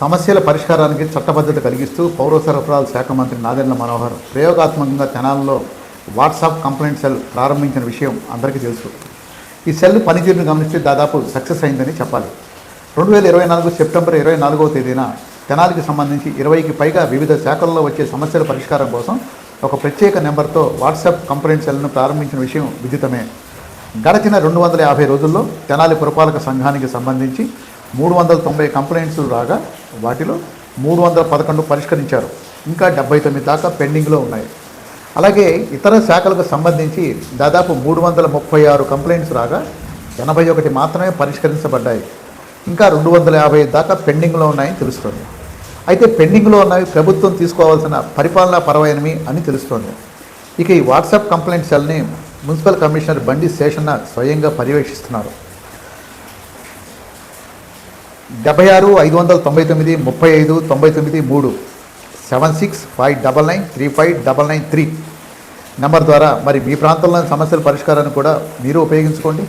సమస్యల పరిష్కారానికి చట్టబద్ధత కలిగిస్తూ పౌర సరఫరాల శాఖ మంత్రి నాదెండ్ల మనోహర్ ప్రయోగాత్మకంగా తెనాలలో వాట్సాప్ కంప్లైంట్ సెల్ ప్రారంభించిన విషయం అందరికీ తెలుసు. ఈ సెల్ పనితీరును గమనిస్తే దాదాపు సక్సెస్ అయిందని చెప్పాలి. రెండు వేల ఇరవై నాలుగు సెప్టెంబర్ ఇరవై నాలుగవ తేదీన తెనాలికి సంబంధించి ఇరవైకి పైగా వివిధ శాఖల్లో వచ్చే సమస్యల పరిష్కారం కోసం ఒక ప్రత్యేక నెంబర్తో వాట్సాప్ కంప్లైంట్ సెల్ను ప్రారంభించిన విషయం విదితమే. గడచిన రెండు వందల యాభై రోజుల్లో తెనాలి పురపాలక సంఘానికి సంబంధించి మూడు వందల తొంభై కంప్లైంట్స్ రాగా వాటిలో మూడు వందల పదకొండు పరిష్కరించారు. ఇంకా డెబ్బై తొమ్మిది దాకా పెండింగ్లో ఉన్నాయి. అలాగే ఇతర శాఖలకు సంబంధించి దాదాపు మూడు వందల ముప్పై ఆరు కంప్లైంట్స్ రాగా ఎనభై ఒకటి మాత్రమే పరిష్కరించబడ్డాయి. ఇంకా రెండు వందల యాభై దాకా పెండింగ్లో ఉన్నాయని తెలుస్తోంది. అయితే పెండింగ్లో ఉన్నవి ప్రభుత్వం తీసుకోవాల్సిన పరిపాలనా పరమైనవి అని తెలుస్తోంది. ఇక ఈ వాట్సాప్ కంప్లైంట్ సెల్ని మున్సిపల్ కమిషనర్ బండి శేషన్న స్వయంగా పర్యవేక్షిస్తున్నారు. డెబ్బై ఆరు ఐదు వందల తొంభై తొమ్మిది ముప్పై ఐదు తొంభై తొమ్మిది మూడు. Seven six five double nine three five double nine three. Number ద్వారా మరి మీ ప్రాంతంలోని సమస్యల పరిష్కారాన్ని కూడా మీరు ఉపయోగించుకోండి.